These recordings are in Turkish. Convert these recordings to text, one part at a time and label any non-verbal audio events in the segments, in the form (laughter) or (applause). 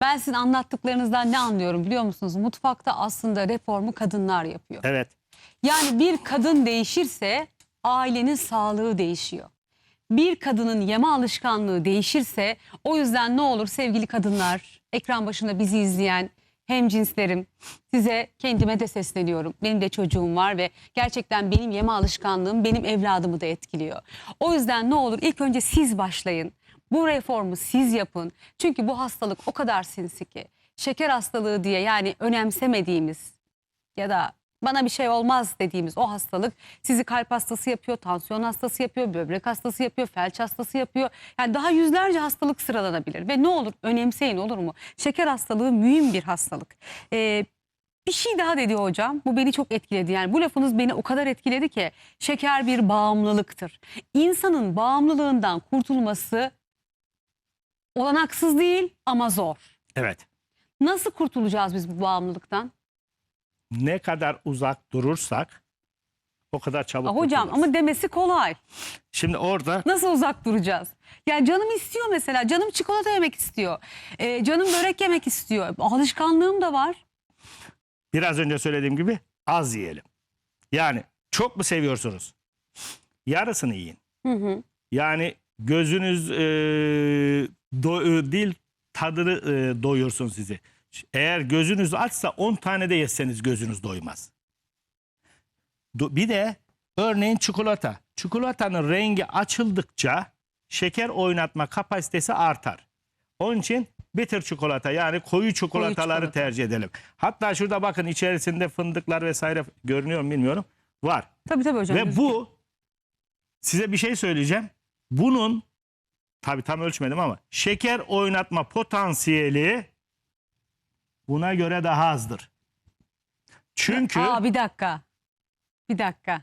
Ben sizin anlattıklarınızdan ne anlıyorum biliyor musunuz? Mutfakta aslında reformu kadınlar yapıyor. Evet. Yani bir kadın değişirse ailenin sağlığı değişiyor. Bir kadının yeme alışkanlığı değişirse o yüzden ne olur sevgili kadınlar, ekran başında bizi izleyen hem cinslerim size kendime de sesleniyorum. Benim de çocuğum var ve gerçekten benim yeme alışkanlığım benim evladımı da etkiliyor. O yüzden ne olur ilk önce siz başlayın. Bu reformu siz yapın. Çünkü bu hastalık o kadar sinsi ki. Şeker hastalığı diye yani önemsemediğimiz ya da bana bir şey olmaz dediğimiz o hastalık sizi kalp hastası yapıyor, tansiyon hastası yapıyor, böbrek hastası yapıyor, felç hastası yapıyor. Yani daha yüzlerce hastalık sıralanabilir ve ne olur önemseyin olur mu? Şeker hastalığı mühim bir hastalık. Ee, bir şey daha dedi hocam. Bu beni çok etkiledi. Yani bu lafınız beni o kadar etkiledi ki şeker bir bağımlılıktır. İnsanın bağımlılığından kurtulması olanaksız değil ama zor. Evet. Nasıl kurtulacağız biz bu bağımlılıktan? Ne kadar uzak durursak o kadar çabuk Aa, hocam kurtuluruz. ama demesi kolay. Şimdi orada Nasıl uzak duracağız? Yani canım istiyor mesela. Canım çikolata yemek istiyor. Ee, canım börek yemek istiyor. Alışkanlığım da var. biraz önce söylediğim gibi az yiyelim. Yani çok mu seviyorsunuz? Yarısını yiyin. Hı hı. Yani gözünüz e, do- e, değil tadını e, doyursun sizi. Eğer gözünüz açsa 10 tane de yeseniz gözünüz doymaz. Do- bir de örneğin çikolata. Çikolatanın rengi açıldıkça şeker oynatma kapasitesi artar. Onun için bitter çikolata yani koyu çikolataları çikolata. tercih edelim. Hatta şurada bakın içerisinde fındıklar vesaire görünüyor mu bilmiyorum. Var. Tabii tabii hocam. Ve bu size bir şey söyleyeceğim. Bunun tabii tam ölçmedim ama şeker oynatma potansiyeli buna göre daha azdır. Çünkü Aa, bir dakika. Bir dakika.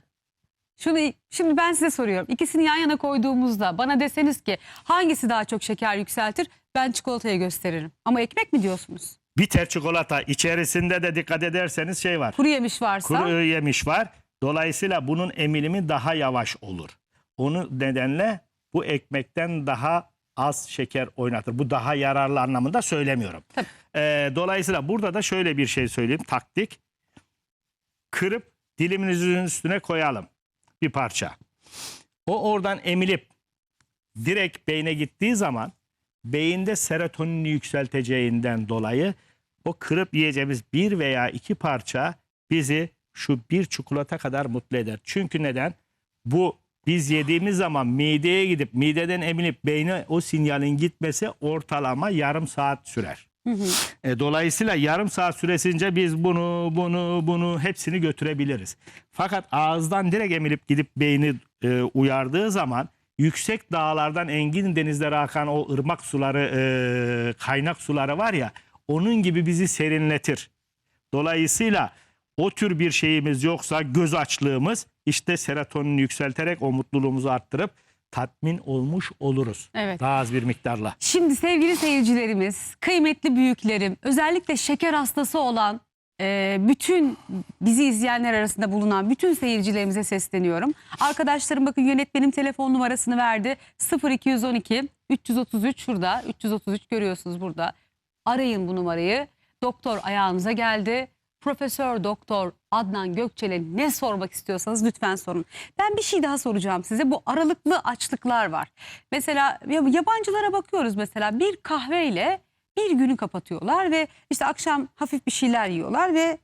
Şunu şimdi ben size soruyorum. İkisini yan yana koyduğumuzda bana deseniz ki hangisi daha çok şeker yükseltir? Ben çikolataya gösteririm. Ama ekmek mi diyorsunuz? bitter çikolata içerisinde de dikkat ederseniz şey var. Kuru yemiş varsa. Kuru yemiş var. Dolayısıyla bunun emilimi daha yavaş olur. Onu nedenle bu ekmekten daha az şeker oynatır. Bu daha yararlı anlamında söylemiyorum. Ee, dolayısıyla burada da şöyle bir şey söyleyeyim. Taktik. Kırıp diliminizin üstüne koyalım bir parça. O oradan emilip direkt beyne gittiği zaman beyinde serotonini yükselteceğinden dolayı o kırıp yiyeceğimiz bir veya iki parça bizi şu bir çikolata kadar mutlu eder. Çünkü neden? Bu biz yediğimiz zaman mideye gidip mideden emilip beyne o sinyalin gitmesi ortalama yarım saat sürer. E, dolayısıyla yarım saat süresince biz bunu bunu bunu hepsini götürebiliriz. Fakat ağızdan direkt emilip gidip beyni e, uyardığı zaman yüksek dağlardan engin denizlere akan o ırmak suları e, kaynak suları var ya onun gibi bizi serinletir. Dolayısıyla o tür bir şeyimiz yoksa göz açlığımız işte serotonini yükselterek o mutluluğumuzu arttırıp tatmin olmuş oluruz. Evet. Daha az bir miktarla. Şimdi sevgili seyircilerimiz, kıymetli büyüklerim, özellikle şeker hastası olan e, bütün bizi izleyenler arasında bulunan bütün seyircilerimize sesleniyorum. Arkadaşlarım bakın yönetmenim telefon numarasını verdi. 0212 333 şurada. 333 görüyorsunuz burada. Arayın bu numarayı. Doktor ayağınıza geldi. Profesör Doktor Adnan Gökçel'e ne sormak istiyorsanız lütfen sorun. Ben bir şey daha soracağım size. Bu aralıklı açlıklar var. Mesela ya- yabancılara bakıyoruz mesela bir kahveyle bir günü kapatıyorlar ve işte akşam hafif bir şeyler yiyorlar ve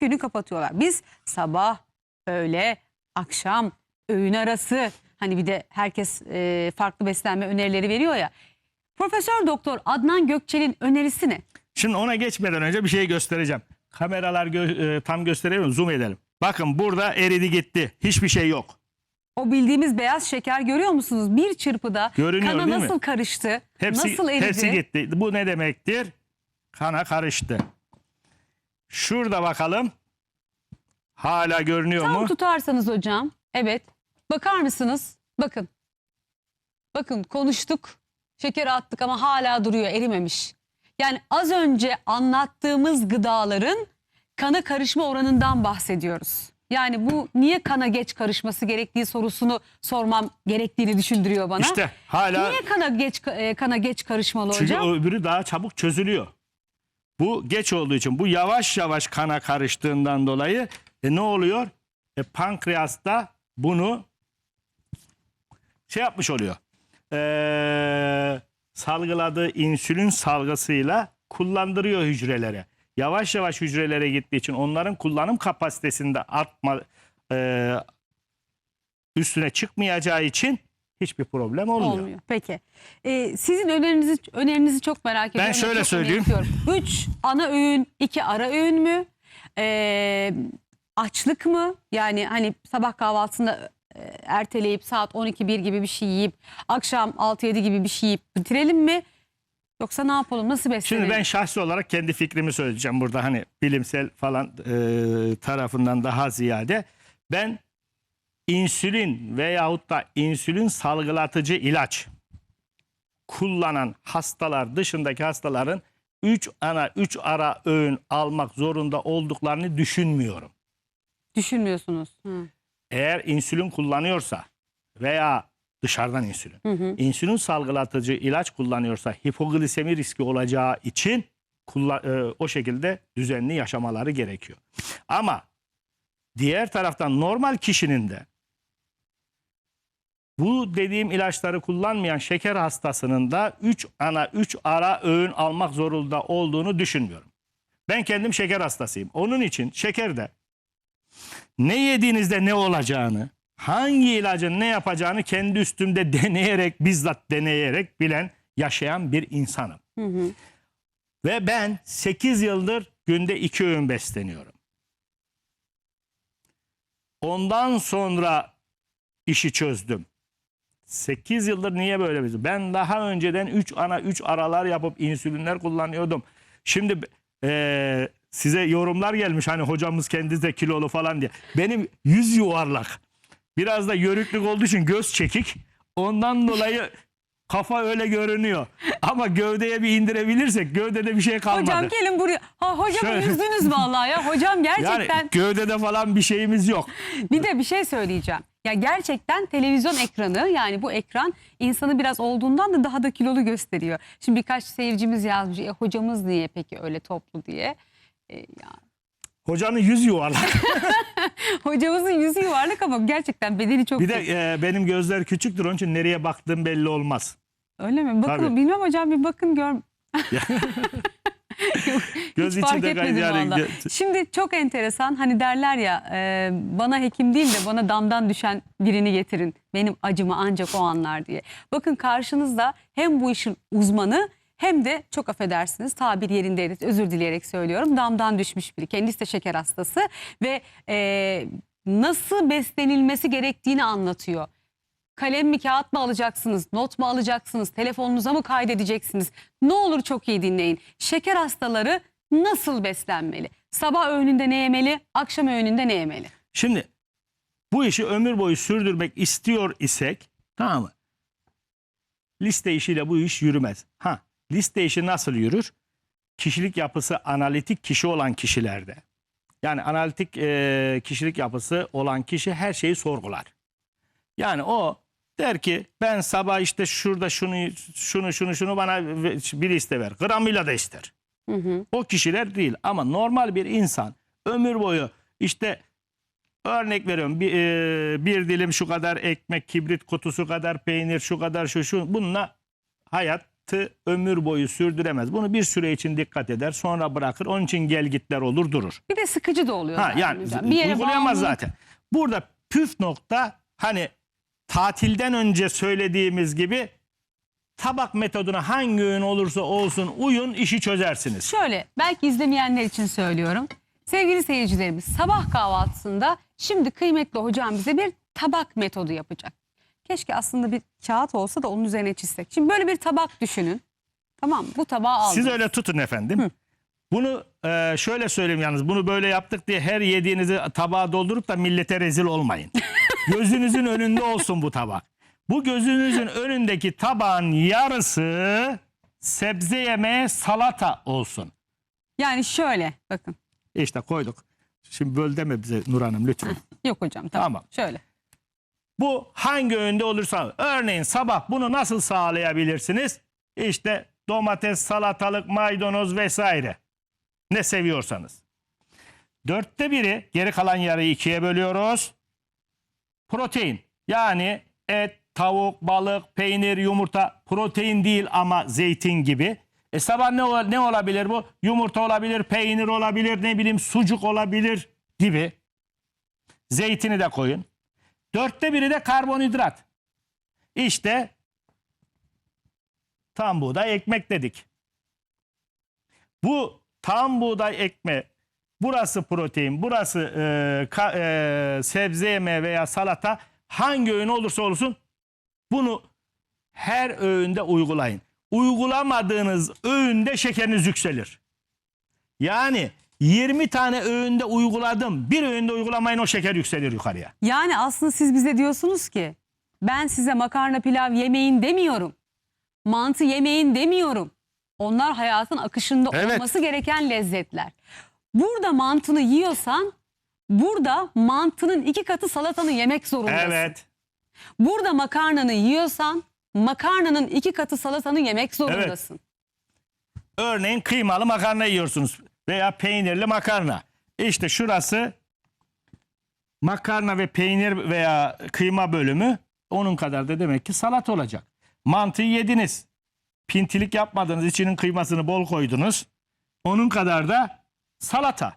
günü kapatıyorlar. Biz sabah, öğle, akşam, öğün arası hani bir de herkes e, farklı beslenme önerileri veriyor ya. Profesör Doktor Adnan Gökçel'in önerisi ne? Şimdi ona geçmeden önce bir şey göstereceğim. Kameralar gö- e, tam gösteremiyorum. Zoom edelim. Bakın burada eridi gitti. Hiçbir şey yok. O bildiğimiz beyaz şeker görüyor musunuz? Bir çırpıda Görünüyor, kana değil mi? nasıl karıştı? Hepsi, nasıl eridi? hepsi gitti. Bu ne demektir? Kana karıştı. Şurada bakalım. Hala görünüyor Tam mu? tutarsanız hocam. Evet. Bakar mısınız? Bakın. Bakın konuştuk. Şeker attık ama hala duruyor erimemiş. Yani az önce anlattığımız gıdaların kana karışma oranından bahsediyoruz. Yani bu niye kana geç karışması gerektiği sorusunu sormam gerektiğini düşündürüyor bana. İşte hala Niye kana geç e, kana geç karışmalı çünkü hocam? öbürü daha çabuk çözülüyor. Bu geç olduğu için bu yavaş yavaş kana karıştığından dolayı e, ne oluyor? E, pankreas da bunu şey yapmış oluyor. Ee, salgıladığı insülin salgısıyla kullandırıyor hücrelere. Yavaş yavaş hücrelere gittiği için onların kullanım kapasitesinde artma e, üstüne çıkmayacağı için hiçbir problem olmuyor. Olmuyor. Peki. Ee, sizin önerinizi önerinizi çok merak ediyorum. ve şöyle çok söyleyeyim. Üç ana öğün, iki ara öğün mü? Ee, açlık mı? Yani hani sabah kahvaltısında erteleyip saat 12-1 gibi bir şey yiyip akşam 6-7 gibi bir şey yiyip bitirelim mi? Yoksa ne yapalım? Nasıl beslenelim? Şimdi ben şahsi olarak kendi fikrimi söyleyeceğim burada hani bilimsel falan e, tarafından daha ziyade. Ben insülin veyahut da insülin salgılatıcı ilaç kullanan hastalar dışındaki hastaların 3 ana 3 ara öğün almak zorunda olduklarını düşünmüyorum. Düşünmüyorsunuz. Hı. Eğer insülin kullanıyorsa veya dışarıdan insülin, Hı hı. insülin salgılatıcı ilaç kullanıyorsa hipoglisemi riski olacağı için kulla- e, o şekilde düzenli yaşamaları gerekiyor. Ama diğer taraftan normal kişinin de bu dediğim ilaçları kullanmayan şeker hastasının da 3 ana 3 ara öğün almak zorunda olduğunu düşünmüyorum. Ben kendim şeker hastasıyım. Onun için şekerde ne yediğinizde ne olacağını, hangi ilacın ne yapacağını kendi üstümde (laughs) deneyerek, bizzat deneyerek bilen, yaşayan bir insanım. Hı hı. Ve ben 8 yıldır günde 2 öğün besleniyorum. Ondan sonra işi çözdüm. 8 yıldır niye böyle biz? Ben daha önceden 3 ana 3 aralar yapıp insülinler kullanıyordum. Şimdi eee, size yorumlar gelmiş hani hocamız kendisi de kilolu falan diye. Benim yüz yuvarlak. Biraz da yörüklük olduğu için göz çekik. Ondan dolayı kafa öyle görünüyor. Ama gövdeye bir indirebilirsek gövdede bir şey kalmadı. Hocam gelin buraya. Ha hocamı Şöyle- üzdünüz vallahi ya. Hocam (laughs) gerçekten yani gövdede falan bir şeyimiz yok. (laughs) Bir de bir şey söyleyeceğim. Ya gerçekten televizyon ekranı yani bu ekran insanı biraz olduğundan da daha da kilolu gösteriyor. Şimdi birkaç seyircimiz yazmış. E, hocamız niye peki öyle toplu diye. E, Hocanın yüz yuvarlak. (laughs) hocamızın yüzü yuvarlak ama gerçekten bedeni çok Bir de e, benim gözler küçüktür onun için nereye baktığım belli olmaz. Öyle mi? Bakın Tabii. bilmem hocam bir bakın gör. (laughs) Göz Hiç fark etmedim valla. Şimdi çok enteresan hani derler ya e, bana hekim değil de bana damdan düşen birini getirin. Benim acımı ancak o anlar diye. Bakın karşınızda hem bu işin uzmanı hem de çok affedersiniz tabir yerindeydi özür dileyerek söylüyorum damdan düşmüş biri. Kendisi de şeker hastası ve e, nasıl beslenilmesi gerektiğini anlatıyor. Kalem mi kağıt mı alacaksınız? Not mu alacaksınız? Telefonunuza mı kaydedeceksiniz? Ne olur çok iyi dinleyin. Şeker hastaları nasıl beslenmeli? Sabah öğününde ne yemeli? Akşam öğününde ne yemeli? Şimdi bu işi ömür boyu sürdürmek istiyor isek tamam mı? Liste işiyle bu iş yürümez. Ha liste işi nasıl yürür? Kişilik yapısı analitik kişi olan kişilerde. Yani analitik e, kişilik yapısı olan kişi her şeyi sorgular. Yani o der ki ben sabah işte şurada şunu şunu şunu şunu bana bir liste ver. Gramıyla da ister. Hı hı. O kişiler değil ama normal bir insan ömür boyu işte örnek veriyorum bir, e, bir dilim şu kadar ekmek, kibrit kutusu kadar peynir, şu kadar şu şu bununla hayatı ömür boyu sürdüremez. Bunu bir süre için dikkat eder sonra bırakır. Onun için gel gitler olur durur. Bir de sıkıcı da oluyor. Ha zaten yani hocam. Bir yere uygulayamaz bağımlılık- zaten. Burada püf nokta hani tatilden önce söylediğimiz gibi tabak metoduna hangi öğün olursa olsun uyun işi çözersiniz. Şöyle belki izlemeyenler için söylüyorum. Sevgili seyircilerimiz sabah kahvaltısında şimdi kıymetli hocam bize bir tabak metodu yapacak. Keşke aslında bir kağıt olsa da onun üzerine çizsek. Şimdi böyle bir tabak düşünün. Tamam mı? bu tabağı aldınız. Siz öyle tutun efendim. Bunu e, şöyle söyleyeyim yalnız bunu böyle yaptık diye her yediğinizi tabağa doldurup da millete rezil olmayın. (laughs) Gözünüzün önünde olsun bu tabak. Bu gözünüzün önündeki tabağın yarısı sebze yemeği salata olsun. Yani şöyle bakın. İşte koyduk. Şimdi böl deme bize Nur Hanım lütfen. Yok hocam tamam. Tamam. Şöyle. Bu hangi öğünde olursa örneğin sabah bunu nasıl sağlayabilirsiniz? İşte domates, salatalık, maydanoz vesaire. Ne seviyorsanız. Dörtte biri geri kalan yarıyı ikiye bölüyoruz. Protein yani et, tavuk, balık, peynir, yumurta protein değil ama zeytin gibi. E sabah ne, ne olabilir bu? Yumurta olabilir, peynir olabilir, ne bileyim sucuk olabilir gibi. Zeytini de koyun. Dörtte biri de karbonhidrat. İşte tam buğday ekmek dedik. Bu tam buğday ekme burası protein, burası e, ka- e, sebze yemeği veya salata hangi öğün olursa olsun bunu her öğünde uygulayın. Uygulamadığınız öğünde şekeriniz yükselir. Yani 20 tane öğünde uyguladım. Bir öğünde uygulamayın o şeker yükselir yukarıya. Yani aslında siz bize diyorsunuz ki ben size makarna pilav yemeyin demiyorum. Mantı yemeyin demiyorum. Onlar hayatın akışında Evet. olması gereken lezzetler. Burada mantını yiyorsan burada mantının iki katı salatanı yemek zorundasın. Evet. Burada makarnanı yiyorsan makarnanın iki katı salatanı yemek zorundasın. Örneğin kıymalı makarna yiyorsunuz veya peynirli makarna. İşte şurası makarna ve peynir veya kıyma bölümü onun kadar da demek ki salat olacak. Mantıyı yediniz. Pintilik yapmadınız. içinin kıymasını bol koydunuz. Onun kadar da salata.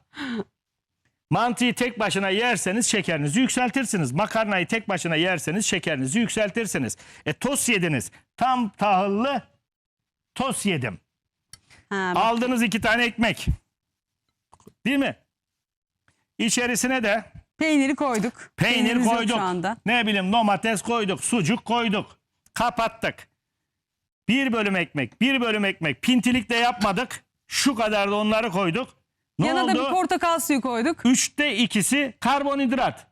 Mantıyı tek başına yerseniz şekerinizi yükseltirsiniz. Makarnayı tek başına yerseniz şekerinizi yükseltirsiniz. E tost yediniz. Tam tahıllı tost yedim. Ha, bak, Aldınız iki tane ekmek. Değil mi? İçerisine de peyniri koyduk. peynir Peynirimiz yok koyduk. Şu anda. Ne bileyim domates koyduk, sucuk koyduk. Kapattık. Bir bölüm ekmek, bir bölüm ekmek. Pintilik de yapmadık. Şu kadar da onları koyduk. Ne Yanına oldu? da bir portakal suyu koyduk. Üçte ikisi karbonhidrat.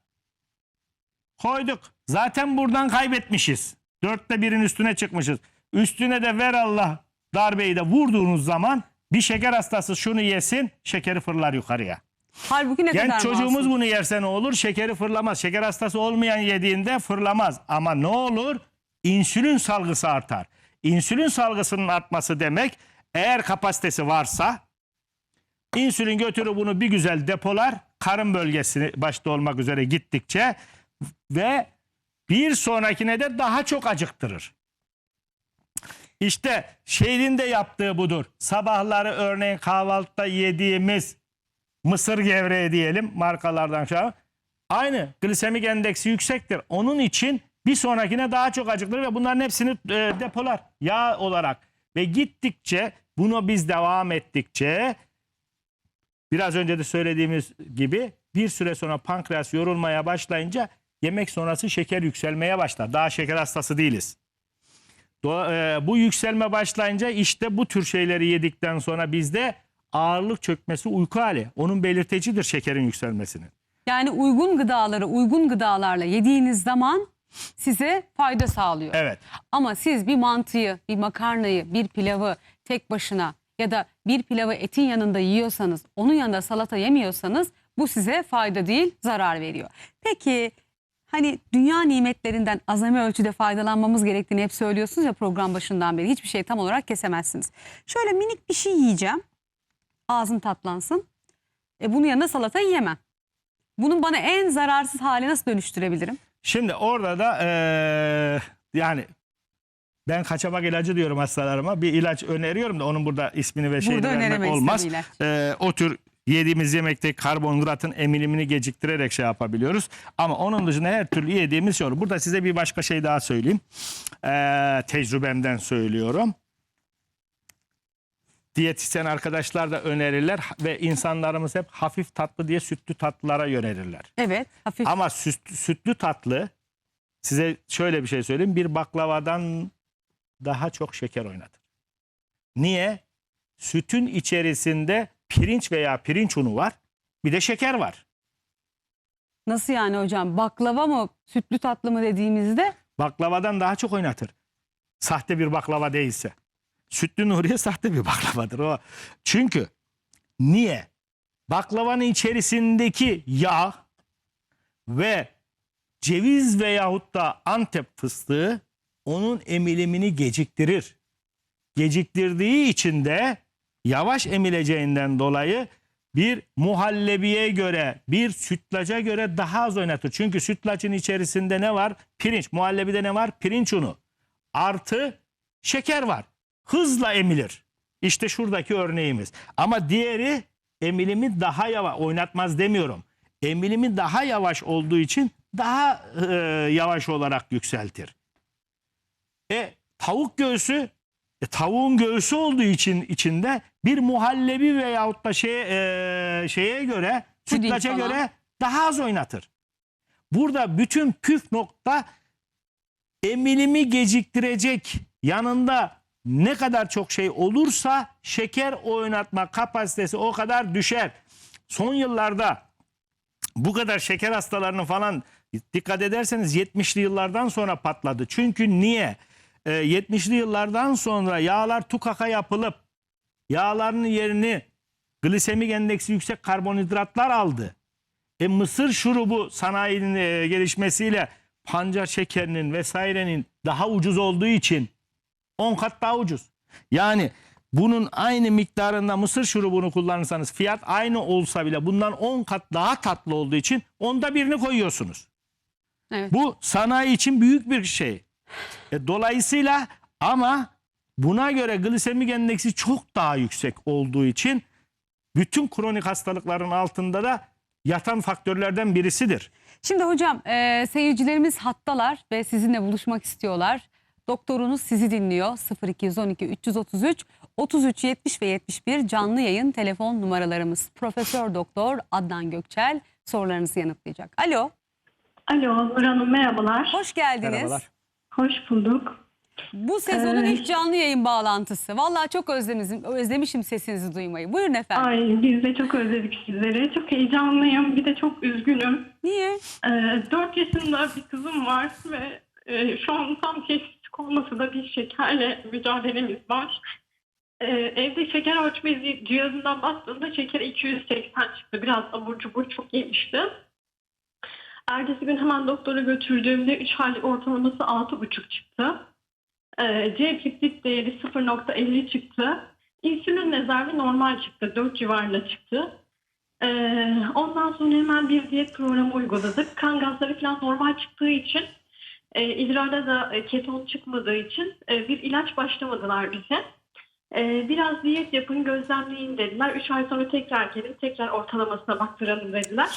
Koyduk. Zaten buradan kaybetmişiz. Dörtte birin üstüne çıkmışız. Üstüne de ver Allah darbeyi de vurduğunuz zaman bir şeker hastası şunu yesin şekeri fırlar yukarıya. Halbuki ne kadar Genç çocuğumuz masum. bunu yerse ne olur? Şekeri fırlamaz. Şeker hastası olmayan yediğinde fırlamaz. Ama ne olur? İnsülin salgısı artar. İnsülin salgısının artması demek eğer kapasitesi varsa insülin götürür bunu bir güzel depolar karın bölgesini başta olmak üzere gittikçe ve bir sonrakine de daha çok acıktırır. İşte şehrin de yaptığı budur. Sabahları örneğin kahvaltıda yediğimiz mısır gevreği diyelim markalardan şu an. Aynı glisemik endeksi yüksektir. Onun için bir sonrakine daha çok acıktırır ve bunların hepsini e, depolar yağ olarak. Ve gittikçe bunu biz devam ettikçe biraz önce de söylediğimiz gibi bir süre sonra pankreas yorulmaya başlayınca yemek sonrası şeker yükselmeye başlar. Daha şeker hastası değiliz. E, bu yükselme başlayınca işte bu tür şeyleri yedikten sonra bizde ağırlık çökmesi uyku hali. Onun belirtecidir şekerin yükselmesinin. Yani uygun gıdaları uygun gıdalarla yediğiniz zaman size fayda sağlıyor. Evet. Ama siz bir mantıyı, bir makarnayı, bir pilavı tek başına ya da bir pilavı etin yanında yiyorsanız, onun yanında salata yemiyorsanız bu size fayda değil, zarar veriyor. Peki hani dünya nimetlerinden azami ölçüde faydalanmamız gerektiğini hep söylüyorsunuz ya program başından beri. Hiçbir şey tam olarak kesemezsiniz. Şöyle minik bir şey yiyeceğim. Ağzım tatlansın. E bunun yanında salata yiyemem. Bunun bana en zararsız hale nasıl dönüştürebilirim? Şimdi orada da eee, yani ben kaçamak ilacı diyorum hastalarıma. Bir ilaç öneriyorum da onun burada ismini ve şeyini vermek öneremeyiz olmaz. tabii ilaç. Eee, o tür yediğimiz yemekte karbonhidratın emilimini geciktirerek şey yapabiliyoruz. Ama onun dışında her türlü yediğimiz şey olur. Burada size bir başka şey daha söyleyeyim. Eee, tecrübemden söylüyorum. Diyetisyen arkadaşlar da önerirler ve insanlarımız hep hafif tatlı diye sütlü tatlılara yönelirler. Evet, hafif. Ama süt- sütlü tatlı size şöyle bir şey söyleyeyim. Bir baklavadan daha çok şeker oynatır. Niye? Sütün içerisinde pirinç veya pirinç unu var. Bir de şeker var. Nasıl yani hocam? Baklava mı, sütlü tatlı mı dediğimizde Baklavadan daha çok oynatır. Sahte bir baklava değilse. Sütlü Nuriye sahte bir baklavadır o. Çünkü niye? baklavanın içerisindeki yağ ve ceviz veyahut da antep fıstığı onun emilimini geciktirir. Geciktirdiği için de yavaş emileceğinden dolayı bir muhallebiye göre, bir sütlaca göre daha az oynatır. Çünkü sütlacın içerisinde ne var? Pirinç. Muhallebide ne var? Pirinç unu. Artı şeker var. Hızla emilir. İşte şuradaki örneğimiz. Ama diğeri emilimi daha yavaş, oynatmaz demiyorum. Emilimi daha yavaş olduğu için daha e, yavaş olarak yükseltir. E tavuk göğsü e, tavuğun göğsü olduğu için içinde bir muhallebi veyahut da şey, e, şeye göre Puding falan. göre daha az oynatır. Burada bütün püf nokta emilimi geciktirecek yanında ne kadar çok şey olursa şeker oynatma kapasitesi o kadar düşer. Son yıllarda bu kadar şeker hastalarının falan dikkat ederseniz 70'li yıllardan sonra patladı. Çünkü niye? Ee, 70'li yıllardan sonra yağlar tukaka yapılıp yağların yerini glisemik endeksi yüksek karbonhidratlar aldı. E mısır şurubu sanayinin e, gelişmesiyle pancar şekerinin vesairenin daha ucuz olduğu için 10 kat daha ucuz. Yani bunun aynı miktarında mısır şurubunu kullanırsanız fiyat aynı olsa bile bundan 10 kat daha tatlı olduğu için onda birini koyuyorsunuz. Evet. Bu sanayi için büyük bir şey. E, dolayısıyla ama buna göre glisemik endeksi çok daha yüksek olduğu için bütün kronik hastalıkların altında da yatan faktörlerden birisidir. Şimdi hocam e, seyircilerimiz hattalar ve sizinle buluşmak istiyorlar. Doktorunuz sizi dinliyor. 0212 333 33 70 ve 71 canlı yayın telefon numaralarımız. Profesör Doktor Adnan Gökçel sorularınızı yanıtlayacak. Alo, Alo Nur Hanım merhabalar. hoş geldiniz. Merhabalar. Hoş bulduk. Bu sezonun Evet. ilk canlı yayın bağlantısı. Vallahi çok özlemişim, özlemişim sesinizi duymayı. Buyurun efendim. Ay biz de çok özledik sizleri. Çok heyecanlıyım. Bir de çok üzgünüm. Niye? Ee, 4 yaşında bir kızım var ve e, şu an tam teşhis olması da bir şekerle mücadelemiz var. Ee, evde şeker ölçme cihazından baktığımda şeker 280 çıktı. Biraz abur cubur çok yemişti. Ertesi gün hemen doktora götürdüğümde 3 aylık ortalaması 6,5 çıktı. Ee, C peptit değeri 0.50 çıktı. İnsülin rezervi normal çıktı. 4 civarında çıktı. Ee, ondan sonra hemen bir diyet programı uyguladık. Kan gazları falan normal çıktığı için e, idrarda da e, keton çıkmadığı için e, bir ilaç başlamadılar bize. Biraz diyet yapın gözlemleyin dediler. 3 ay sonra tekrar gelin tekrar ortalamasına baktıralım dediler.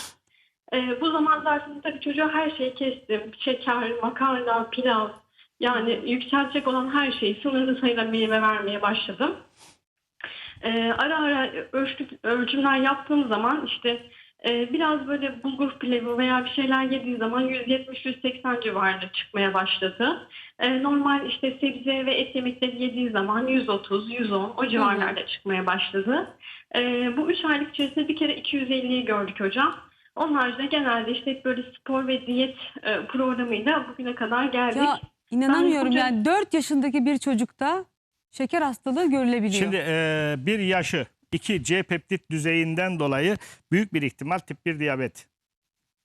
Bu zaman zarfında tabii çocuğa her şeyi kestim. Şeker, makarna, pilav yani yükselecek olan her şeyi sınırlı sayıda meyve vermeye başladım. Ee, ara ara ölçtük, ölçümler yaptığım zaman işte e, biraz böyle bulgur pilavı veya bir şeyler yediği zaman 170-180 civarında çıkmaya başladı. Ee, normal işte sebze ve et yemekleri yediği zaman 130-110 o civarlarda çıkmaya başladı. Ee, bu 3 aylık içerisinde bir kere 250'yi gördük hocam. Onun haricinde genelde işte hep böyle spor ve diyet e, programıyla bugüne kadar geldik. Ya inanamıyorum hocam- yani 4 yaşındaki bir çocukta şeker hastalığı görülebiliyor. Şimdi e, bir yaşı 2 C peptit düzeyinden dolayı büyük bir ihtimal tip 1 diyabet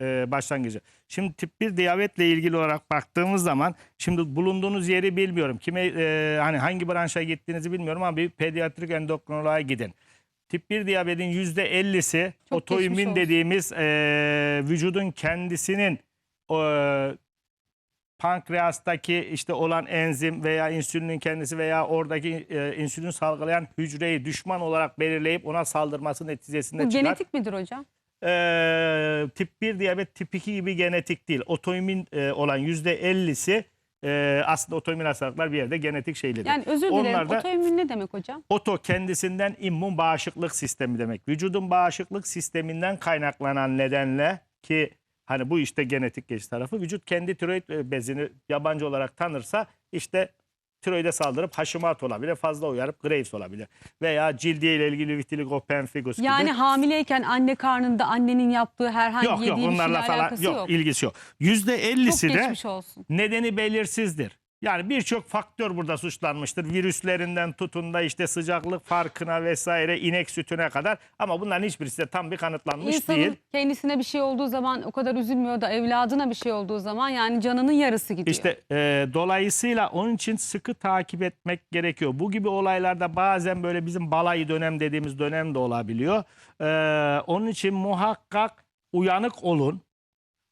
e, başlangıcı. Şimdi tip 1 diyabetle ilgili olarak baktığımız zaman şimdi bulunduğunuz yeri bilmiyorum. Kime e, hani hangi branşa gittiğinizi bilmiyorum ama bir pediatrik endokrinoloğa gidin. Tip 1 diyabetin %50'si Çok geçmiş otoimmün olsun. dediğimiz e, vücudun kendisinin e, pankreastaki işte olan enzim veya insülinin kendisi veya oradaki e, insülin salgılayan hücreyi düşman olarak belirleyip ona saldırması neticesinde Bu çıkar. genetik midir hocam? Ee, tip 1 diyabet tip 2 gibi genetik değil. Otoimmün e, olan %50'si e, aslında otoimmün hastalıklar bir yerde genetik şeylidir. Yani özür dilerim. Onlar da- Otoimmün ne demek hocam? Oto kendisinden immün bağışıklık sistemi demek. Vücudun bağışıklık sisteminden kaynaklanan nedenle ki hani bu işte genetik geçiş tarafı vücut kendi tiroid e, bezini yabancı olarak tanırsa işte tiroide saldırıp haşimat olabilir, fazla uyarıp Graves olabilir. Veya cildiye ile ilgili vitiligo pemphigus gibi. Yani hamileyken anne karnında annenin yaptığı herhangi yok yok yediği bir onlarla şeyle falan alakası yok, yok. ilgisi yok. Çok %50'si de olsun. nedeni belirsizdir. Yani birçok faktör burada suçlanmıştır. Virüslerinden tutun da işte sıcaklık farkına vesaire inek sütüne kadar. Ama bunların hiçbirisi de tam bir kanıtlanmış İnsanın değil. kendisine bir şey olduğu zaman o kadar üzülmüyor da evladına bir şey olduğu zaman yani canının yarısı gidiyor. İşte e, dolayısıyla onun için sıkı takip etmek gerekiyor. Bu gibi olaylarda bazen böyle bizim balayı dönem dediğimiz dönem de olabiliyor. E, onun için muhakkak uyanık olun.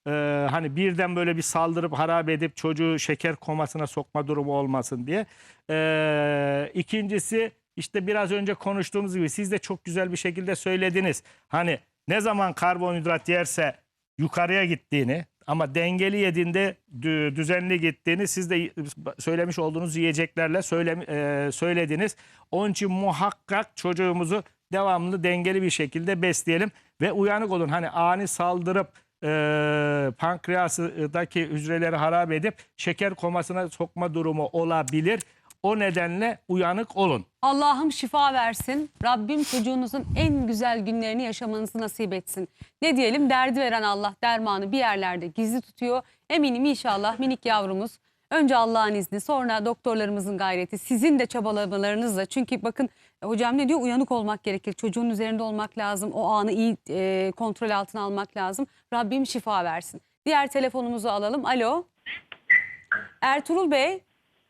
E, hani birden böyle bir saldırıp harap edip çocuğu şeker komasına sokma durumu olmasın diye. E, ikincisi işte biraz önce konuştuğumuz gibi siz de çok güzel bir şekilde söylediniz. Hani ne zaman karbonhidrat yerse yukarıya gittiğini ama dengeli yediğinde dü- düzenli gittiğini siz de söylemiş olduğunuz yiyeceklerle söyle, e, söylediniz. Onun için muhakkak çocuğumuzu devamlı dengeli bir şekilde besleyelim ve uyanık olun. Hani ani saldırıp e, pankreasdaki hücreleri harap edip şeker komasına sokma durumu olabilir. O nedenle uyanık olun. Allah'ım şifa versin. Rabbim çocuğunuzun en güzel günlerini yaşamanızı nasip etsin. Ne diyelim derdi veren Allah dermanı bir yerlerde gizli tutuyor. Eminim inşallah minik yavrumuz önce Allah'ın izni sonra doktorlarımızın gayreti sizin de çabalamalarınızla. Çünkü bakın hocam ne diyor uyanık olmak gerekir. Çocuğun üzerinde olmak lazım. O anı iyi e, kontrol altına almak lazım. Rabbim şifa versin. Diğer telefonumuzu alalım. Alo. Ertuğrul Bey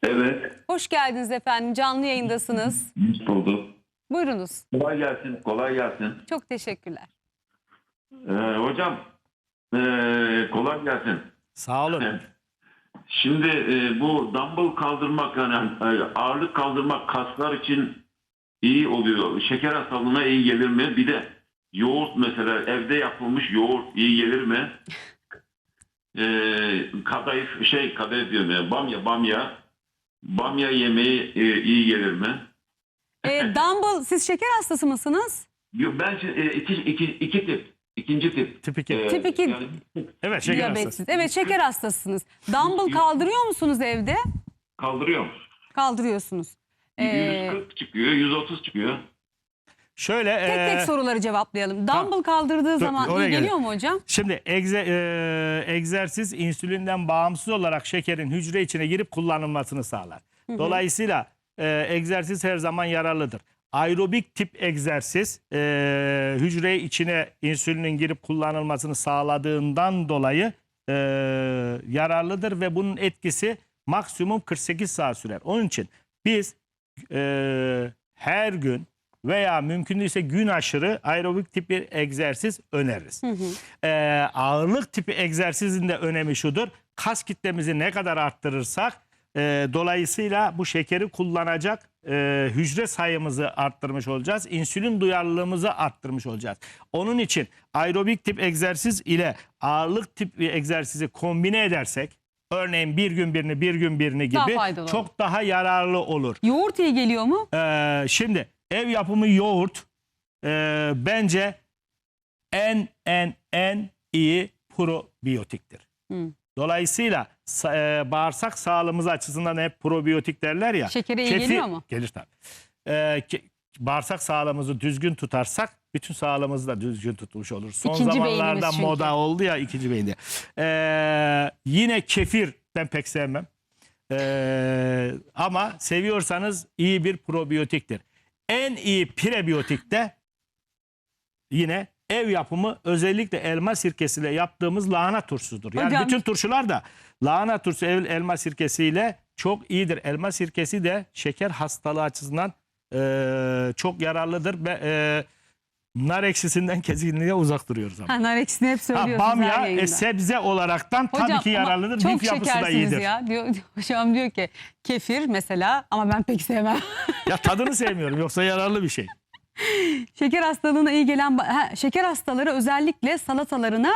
Evet, hoş geldiniz efendim. Canlı yayındasınız. hoş bulduk. Buyurunuz. Kolay gelsin, kolay gelsin. Çok teşekkürler. Ee, hocam, ee, kolay gelsin. Sağ olun. Şimdi ee, bu dumbbell kaldırmak yani ee, ağırlık kaldırmak kaslar için iyi oluyor. Şeker hastalığına iyi gelir mi? Bir de yoğurt mesela evde yapılmış yoğurt iyi gelir mi? (laughs) Ee, kadayıf şey kadayıf diyorum ya bamya bamya bamya yemeği ee, iyi gelir mi? (laughs) E, Dumble siz şeker hastası mısınız? Yo, Ben şimdi, ee, iki, iki, iki tip. ikinci tip. Tip iki. Ee, Tip iki. yani Evet şeker Diyabetsiz. hastası. Evet şeker hastasısınız. Dumble kaldırıyor musunuz evde? kaldırıyorum. Kaldırıyorsunuz. Ee, 140 çıkıyor, 130 çıkıyor. Şöyle tek e, tek soruları cevaplayalım. Dumble kaldırdığı Dur, zaman oraya iyi geliyor mu hocam? Şimdi egze- e, egzersiz insülinden bağımsız olarak şekerin hücre içine girip kullanılmasını sağlar. Dolayısıyla e, egzersiz her zaman yararlıdır. Aerobik tip egzersiz e, hücre içine insülinin girip kullanılmasını sağladığından dolayı e, yararlıdır ve bunun etkisi maksimum 48 saat sürer. Onun için biz e, her gün veya mümkün değilse gün aşırı aerobik tip bir egzersiz öneririz. Ee, ağırlık tipi egzersizin de önemi şudur. Kas kitlemizi ne kadar arttırırsak e, dolayısıyla bu şekeri kullanacak e, hücre sayımızı arttırmış olacağız. İnsülin duyarlılığımızı arttırmış olacağız. Onun için aerobik tip egzersiz ile ağırlık tip egzersizi kombine edersek örneğin bir gün birini bir gün birini Daha gibi faydalı olur. çok daha yararlı olur. Yoğurt iyi geliyor mu? Ee, şimdi ev yapımı yoğurt e, bence en en en iyi probiyotiktir. Hı. Dolayısıyla sa- e, bağırsak sağlığımız açısından hep probiyotik derler ya. Şekere iyi geliyor mu? Gelir tabii. Ee, ke- bağırsak sağlığımızı düzgün tutarsak bütün sağlığımızı da düzgün tutmuş olur. Son İkinci zamanlarda beynimiz çünkü. moda oldu ya ikinci beyinde. Ee, yine kefir ben pek sevmem. Ee, ama seviyorsanız iyi bir probiyotiktir. En iyi prebiyotik de yine ev yapımı özellikle elma sirkesiyle yaptığımız lahana turşusudur. Yani Hocam- bütün turşular da lahana turşusu ev- elma sirkesiyle çok iyidir. Elma sirkesi de şeker hastalığı açısından e, çok yararlıdır ve e, nar ekşisinden kesinlikle uzak duruyoruz ama. Ha, nar ekşisini hep Ha, söylüyorsunuz her bamya yayında. e, sebze olaraktan tabii ki ama yararlıdır. Lif yapısı da şekersiniz iyidir. ya. Diyor, (laughs) hocam diyor ki kefir mesela ama ben pek sevmem. (laughs) Ya tadını sevmiyorum yoksa yararlı bir şey. şeker hastalığına iyi gelen ba- ha, şeker hastaları özellikle salatalarına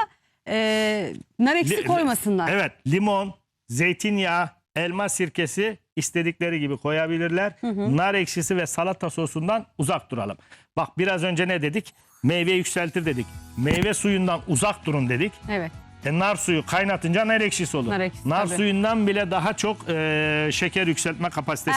e, nar ekşisi Li- koymasınlar. Evet limon, zeytinyağı, elma sirkesi istedikleri gibi koyabilirler. Nar ekşisi ve salata sosundan uzak duralım. Bak biraz önce ne dedik? Meyve yükseltir dedik. Meyve suyundan uzak durun dedik. Evet. E, nar suyu kaynatınca nar ekşisi olur. Nar ekşisi, nar tabii. suyundan bile daha çok e, şeker yükseltme kapasitesi